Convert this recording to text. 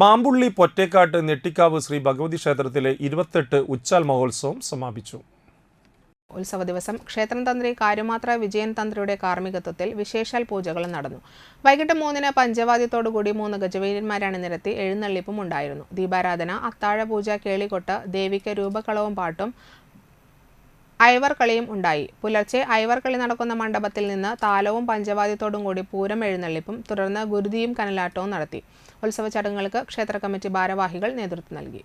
മാമ്പുള്ളി പൊറ്റേക്കാട്ട് നെട്ടിക്കാവ് ശ്രീ ഭഗവതി ക്ഷേത്രത്തിലെ ഇരുപത്തെട്ട് ഉച്ചാൽ മഹോത്സവം സമാപിച്ചു. ഉത്സവ ദിവസം ക്ഷേത്രം തന്ത്രി കാര്യമാത്ര വിജയൻ തന്ത്രിയുടെ കാർമ്മികത്വത്തിൽ വിശേഷാൽ പൂജകൾ നടന്നു. വൈകിട്ട് മൂന്നിന് പഞ്ചവാദ്യത്തോടുകൂടി മൂന്ന് ഗജവീരന്മാരാണ് നിരത്തി എഴുന്നള്ളിപ്പും ഉണ്ടായിരുന്നു ദീപാരാധന അത്താഴപൂജ കേളികൊട്ട് ദേവിക്ക് രൂപകളവും പാട്ടും അയവർകളിയും ഉണ്ടായി. പുലർച്ചെ അയവർകളി നടക്കുന്ന മണ്ഡപത്തിൽ നിന്ന് താലവും പഞ്ചവാദ്യത്തോടും കൂടി പൂരം എഴുന്നള്ളിപ്പും തുടർന്ന് ഗുരുതിയും കനലാട്ടവും നടത്തി. ഉത്സവ ചടങ്ങുകൾക്ക് ക്ഷേത്ര കമ്മിറ്റി ഭാരവാഹികൾ നേതൃത്വം നൽകി.